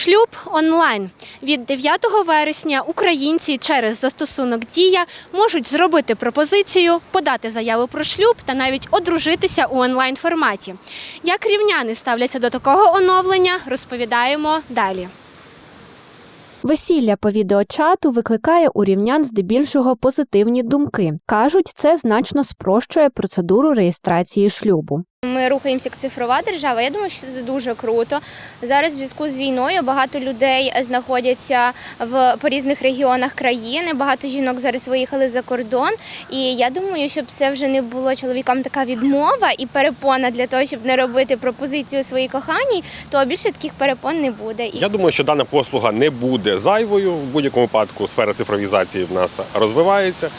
Шлюб онлайн від 9 вересня українці через застосунок Дія можуть зробити пропозицію, подати заяву про шлюб та навіть одружитися у онлайн форматі. Як рівняни ставляться до такого оновлення, розповідаємо далі. Весілля по відеочату викликає у рівнян здебільшого позитивні думки. Кажуть, це значно спрощує процедуру реєстрації шлюбу. Ми рухаємося як цифрова держава. Я думаю, що це дуже круто. Зараз в зв'язку з війною багато людей знаходяться в по різних регіонах країни. Багато жінок зараз виїхали за кордон. І я думаю, щоб це вже не було чоловікам така відмова і перепона для того, щоб не робити пропозицію своїй коханій, то більше таких перепон не буде. Я думаю, що дана послуга не буде зайвою. В будь-якому випадку сфера цифровізації в нас розвивається.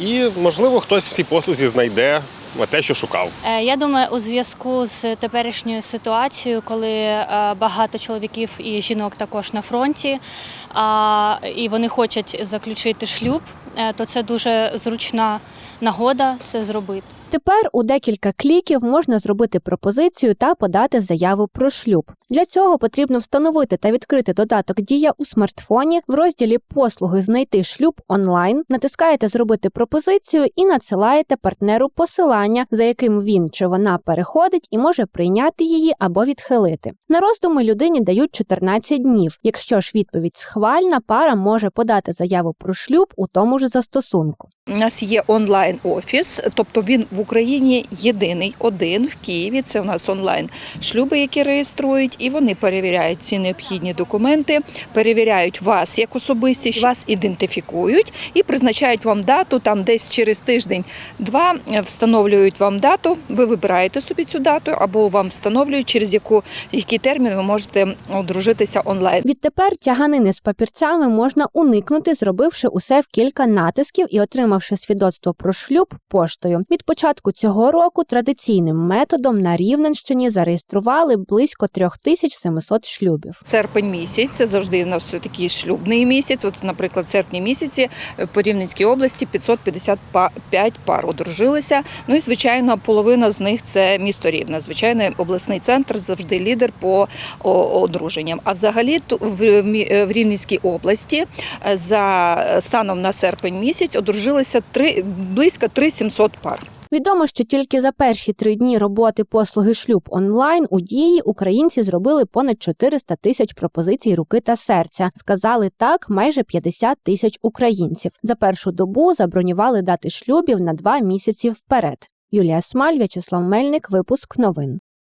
І, можливо, хтось в цій послузі знайде те, що шукав. Е, Я думаю, у зв'язку з теперішньою ситуацією, коли е, багато чоловіків і жінок також на фронті, і вони хочуть заключити шлюб, то це дуже зручна нагода це зробити. Тепер у декілька кліків можна зробити пропозицію та подати заяву про шлюб. Для цього потрібно встановити та відкрити додаток Дія у смартфоні в розділі Послуги знайти шлюб онлайн, натискаєте Зробити пропозицію і надсилаєте партнеру посилання, за яким він чи вона переходить і може прийняти її або відхилити. На роздуми людині дають 14 днів. Якщо ж відповідь схвальна, пара може подати заяву про шлюб у тому ж застосунку. У нас є онлайн офіс, тобто він в Україні єдиний, один в Києві. Це у нас онлайн шлюби, які реєструють, і вони перевіряють ці необхідні документи, перевіряють вас як особистість, вас ідентифікують і призначають вам дату. Там десь через тиждень-два встановлюють вам дату. Ви вибираєте собі цю дату, або вам встановлюють, через яку який термін ви можете одружитися онлайн. Відтепер тяганини з папірцями можна уникнути, зробивши усе в кілька натисків і отримавши свідоцтво про шлюб поштою. Від початку цього року традиційним методом на Рівненщині зареєстрували близько 3700 шлюбів. Серпень місяць це завжди у нас такий шлюбний місяць. От, наприклад, в серпні місяці е, по Рівненській області 555 пар одружилися. Ну і звичайно, половина з них це місто Рівне. Звичайно, обласний центр завжди лідер по одруженням. А взагалі е, в Рівненській області е, за станом на серпень місяць одружилися три близько 3700 пар. Відомо, що тільки за перші три дні роботи послуги шлюб онлайн у дії українці зробили понад 400 тисяч пропозицій руки та серця. Сказали так майже 50 тисяч українців. За першу добу забронювали дати шлюбів на два місяці вперед. Юлія Смаль, В'ячеслав Мельник, випуск новин.